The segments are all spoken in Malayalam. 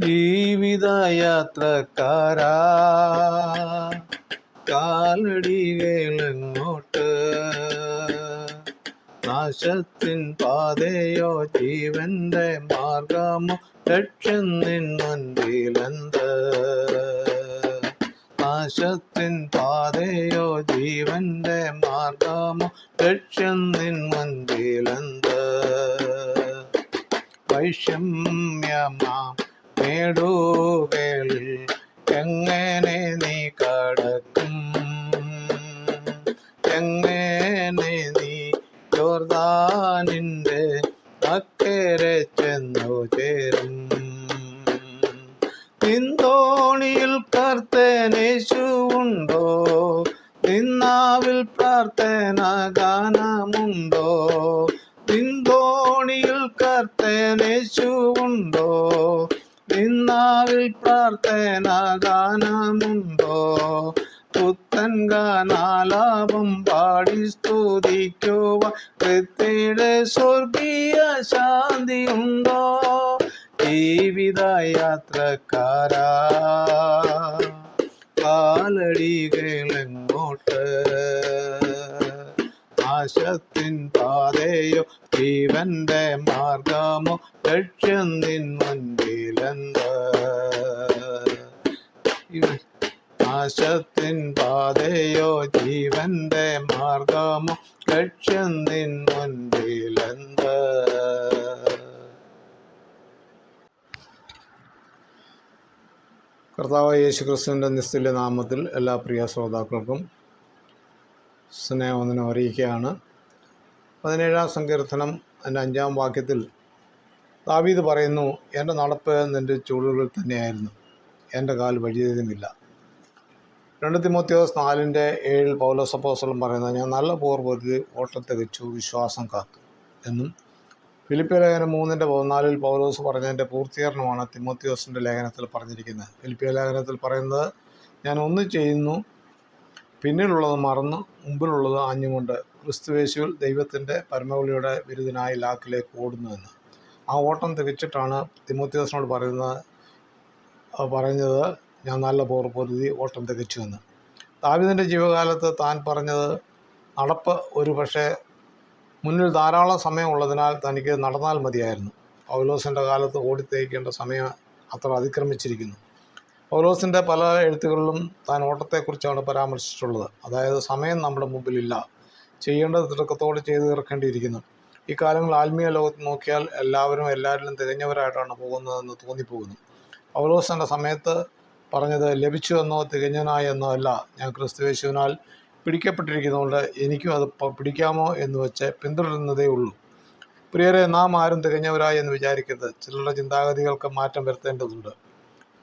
ജീവിതയാത്രക്കാരാ. കാലടികളെങ്ങോട്ട് നാശത്തിൻ പാതയോ ജീവന്റെ മാർഗമോ? ലക്ഷ്യം നിൻ മുൻപിലെന്ത്? നാശത്തിൻ പാതയോ ജീവന്റെ മാർഗമോ? ലക്ഷ്യം നിൻ മുൻപിലെന്ത്? വൈഷമ്യമാം മേടുകളിൽ എങ്ങനെ നീ കടക്കും? എങ്ങനെ നീ യോർദാനിന്റെ അക്കരെ ചെന്നു ചേരും? നിന്തോണിയിൽ കർത്തനേശുണ്ടോ നിന്നാവിൽ പ്രാർത്ഥന ഗാനമുണ്ടോ? നിന്തോണിയിൽ കർത്തനേശുണ്ടോ നിന്നാവിൽ പ്രാർത്ഥന ഗാനമുണ്ടോ പുത്തൻ ഗാനാലാപം പാടി സ്തുതിക്കുവ കൃത്യയുടെ സ്വർഗീയ ശാന്തിയുണ്ടോ? ജീവിത യാത്രക്കാരാ കാലടികളെങ്ങോട്ട്? നാശത്തിൻ പാതയോ ജീവന്റെ മാർഗമോ ലക്ഷ്യം നിൻ മുൻപിലെന്ത് നാശത്തിൻ പാതയോ ജീവന്റെ മാർഗമോ? ലക്ഷ്യം നിൻ മുൻപിലെന്ത്? കർത്താവ് യേശു ക്രിസ്തുവിന്റെ നിസ്തുല്യ നാമത്തിൽ എല്ലാ പ്രിയ ശ്രോതാക്കൾക്കും സ്നേഹവന്ദനം അറിയിക്കുകയാണ്. പതിനേഴാം സങ്കീർത്തനം അതിന്റെ അഞ്ചാം വാക്യത്തിൽ ദാവീദ് പറയുന്നു എന്റെ നടപ്പ് നിന്റെ ചുവടുകളിൽ തന്നെയായിരുന്നു. എന്റെ കാൽ വഴിയതുമില്ല. രണ്ട് തിമോത്യോസ് നാലിന്റെ ഏഴിൽ പൗലോസപ്പോസലും പറയുന്നത് ഞാൻ നല്ല പൂർവതി ഓട്ടത്തെ വെച്ചു വിശ്വാസം കാത്തു. എന്നും ഫിലിപ്പിയ ലേഖനം മൂന്നിന്റെ പതിനാലിൽ പൗലോസ് പറഞ്ഞതിന്റെ പൂർത്തീകരണമാണ് തിമോത്യോസിന്റെ ലേഖനത്തിൽ പറഞ്ഞിരിക്കുന്നത്. ഫിലിപ്പിയ ലേഖനത്തിൽ പറയുന്നത് ഞാൻ ഒന്ന് ചെയ്യുന്നു പിന്നിലുള്ളത് മറന്ന് മുമ്പിലുള്ളത് ആഞ്ഞുകൊണ്ട് ക്രിസ്തുവേശുവിൽ ദൈവത്തിന്റെ പരമവിളിയുടെ ബിരുദനായി ലാക്കിലേക്ക് ഓടുന്നുവെന്ന് ആ ഓട്ടം തികച്ചിട്ടാണ് തിമോത്തിയോസിനോട് പറയുന്നത് പറഞ്ഞത് ഞാൻ നല്ല പോർ പൊരുതി ഓട്ടം തികച്ചുവെന്ന് ദാവിദിന്റെ ജീവകാലത്ത് താൻ പറഞ്ഞത് നടപ്പ് ഒരു പക്ഷേ മുന്നിൽ ധാരാളം സമയമുള്ളതിനാൽ തനിക്ക് നടന്നാൽ മതിയായിരുന്നു. പൗലോസിന്റെ കാലത്ത് ഓടിത്തേക്കേണ്ട സമയം അത്ര അതിക്രമിച്ചിരിക്കുന്നു. പൗലോസിന്റെ പല എഴുത്തുകളിലും താൻ ഓട്ടത്തെക്കുറിച്ചാണ് പരാമർശിച്ചിട്ടുള്ളത്. അതായത് സമയം നമ്മുടെ മുമ്പിലില്ല. ചെയ്യേണ്ടത് തിടുക്കത്തോടെ ചെയ്തു തീർക്കേണ്ടിയിരിക്കുന്നു. ഈ കാലങ്ങൾ ആത്മീയ ലോകത്ത് നോക്കിയാൽ എല്ലാവരും എല്ലാവരിലും തികഞ്ഞവരായിട്ടാണ് പോകുന്നതെന്ന് തോന്നിപ്പോകുന്നു. പൗലോസിന്റെ സമയത്ത് പറഞ്ഞത് ലഭിച്ചു എന്നോ തികഞ്ഞനായി എന്നോ അല്ല. ഞാൻ ക്രിസ്തുവേശുവിനാൽ പിടിക്കപ്പെട്ടിരിക്കുന്നതുകൊണ്ട് എനിക്കും അത് പിടിക്കാമോ എന്ന് വെച്ച് പിന്തുടരുന്നതേ ഉള്ളൂ. പ്രിയരെ നാം ആരും തികഞ്ഞവരായി എന്ന് വിചാരിക്കരുത്. ചിലരുടെ ചിന്താഗതികൾക്ക് മാറ്റം വരുത്തേണ്ടതുണ്ട്.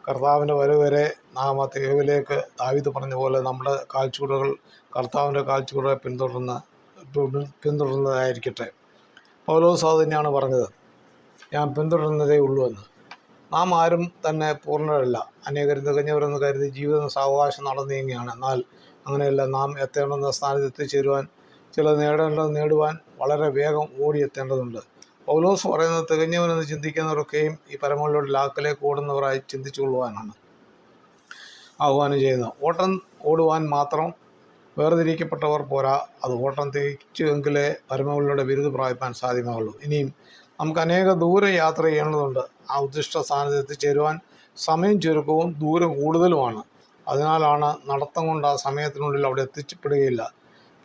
കർത്താവിന്റെ വരവരെ വരെ നാം ആ തികവിലേക്ക് ദാവിത് പറഞ്ഞ പോലെ നമ്മുടെ കാൽച്ചുവടുകൾ കർത്താവിന്റെ കാൽച്ചുവടുകളെ പിന്തുടർന്ന് പിന്തുടരുന്നതായിരിക്കട്ടെ പൗലോസ് അത് തന്നെയാണ് പറഞ്ഞത്. ഞാൻ പിന്തുടരുന്നതേ ഉള്ളൂ എന്ന്. നാം ആരും തന്നെ പൂർണരല്ല. അനേകരും തികഞ്ഞവരെന്ന് കരുതി ജീവിത സാവകാശം നടന്നു നീങ്ങുകയാണ്. എന്നാൽ അങ്ങനെയല്ല. നാം എത്തേണ്ടുന്ന സ്ഥാനത്ത് എത്തിച്ചേരുവാൻ ചില നേടേണ്ടത് നേടുവാൻ വളരെ വേഗം ഓടിയെത്തേണ്ടതുണ്ട് പൗലോസ് പറയുന്നത് തികഞ്ഞവനെന്ന് ചിന്തിക്കുന്നവരൊക്കെയും ഈ പരമങ്ങളിലൂടെ ലാക്കിലേക്ക് ഓടുന്നവരായി ചിന്തിച്ചുകൊള്ളുവാനാണ് ആഹ്വാനം ചെയ്യുന്നത്. ഓട്ടം ഓടുവാൻ മാത്രം വേർതിരിക്കപ്പെട്ടവർ പോരാ. അത് ഓട്ടം തികച്ചുവെങ്കിലേ പരമകളിലൂടെ ബിരുദ പ്രാപിപ്പാൻ സാധ്യമാകുള്ളൂ ഇനിയും നമുക്ക് അനേക ദൂരം യാത്ര ചെയ്യേണ്ടതുണ്ട്. ആ ഉദ്ദിഷ്ട സ്ഥാനത്ത് എത്തിച്ചേരുവാൻ സമയം ചുരുക്കവും ദൂരം കൂടുതലുമാണ്. അതിനാലാണ് നടത്തം കൊണ്ട് ആ സമയത്തിനുള്ളിൽ അവിടെ എത്തിച്ചപ്പെടുകയില്ല.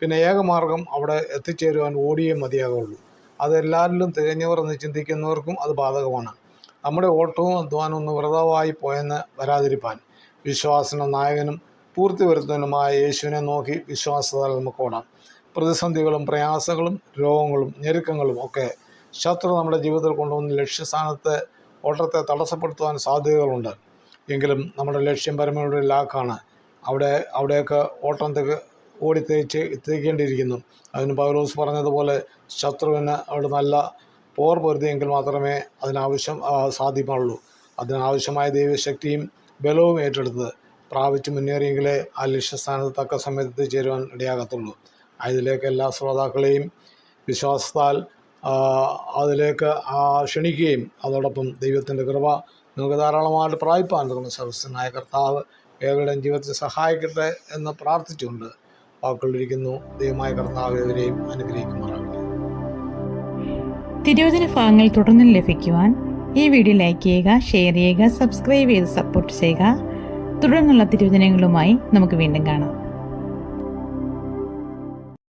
പിന്നെ ഏകമാർഗം അവിടെ എത്തിച്ചേരുവാൻ ഓടിയേ മതിയാകുള്ളൂ. അതെല്ലാവരിലും തികഞ്ഞവർ എന്ന് ചിന്തിക്കുന്നവർക്കും അത് ബാധകമാണ്. നമ്മുടെ ഓട്ടവും അധ്വാനവും ഒന്ന് വ്രതമായി പോയെന്ന് വരാതിരിപ്പാൻ വിശ്വാസന നായകനും പൂർത്തി വരുത്തുന്നതിനുമായ യേശുവിനെ നോക്കി വിശ്വാസത്താൽ നമുക്ക് ഓടാം. പ്രതിസന്ധികളും പ്രയാസങ്ങളും രോഗങ്ങളും ഞെരുക്കങ്ങളും ഒക്കെ ശത്രു നമ്മുടെ ജീവിതത്തിൽ കൊണ്ടുവന്ന ലക്ഷ്യസ്ഥാനത്തെ ഓട്ടത്തെ തടസ്സപ്പെടുത്തുവാൻ സാധ്യതകളുണ്ട്. എങ്കിലും നമ്മുടെ ലക്ഷ്യം പരമയുടെ ലാക്കാണ്. അവിടെ അവിടെയൊക്കെ ഓട്ടം ഓടി തേച്ച് എത്തിക്കേണ്ടിയിരിക്കുന്നു അതിന് പൗലോസ് പറഞ്ഞതുപോലെ ശത്രുവിന് അവിടെ നല്ല പോർ പൊരുതിയെങ്കിൽ മാത്രമേ അതിനാവശ്യം ആ, സാധ്യമാവുള്ളൂ. അതിനാവശ്യമായ ദൈവശക്തിയും ബലവും ഏറ്റെടുത്ത് പ്രാപിച്ച് മുന്നേറിയെങ്കിലേ ആ ലക്ഷ്യസ്ഥാനത്ത് തക്ക സമയത്ത് ചേരുവാൻ ഇടയാകത്തുള്ളൂ അതിലേക്ക് എല്ലാ ശ്രോതാക്കളെയും വിശ്വാസത്താൽ അതിലേക്ക് ക്ഷണിക്കുകയും അതോടൊപ്പം ദൈവത്തിന്റെ കൃപ നമുക്ക് ധാരാളമായിട്ട് പ്രാപിപ്പാൻ തുടങ്ങുന്ന സർവസ്വനായ കർത്താവ് ഏവരുടെയും ജീവിതത്തിൽ സഹായിക്കട്ടെ എന്ന് പ്രാർത്ഥിച്ചുകൊണ്ട് വാക്കുകളിരിക്കുന്നു. ദൈവമായ കർത്താവ് ഏവരെയും അനുഗ്രഹിക്കുമാറാകട്ടെ. തിരുവചന ഭാഗങ്ങൾ തുടർന്നും ലഭിക്കുവാൻ ഈ വീഡിയോ ലൈക്ക് ചെയ്യുക ഷെയർ ചെയ്യുക സബ്സ്ക്രൈബ് ചെയ്ത് സപ്പോർട്ട് ചെയ്യുക. തുടർന്നുള്ള തിരുവചനങ്ങളുമായി നമുക്ക് വീണ്ടും കാണാം.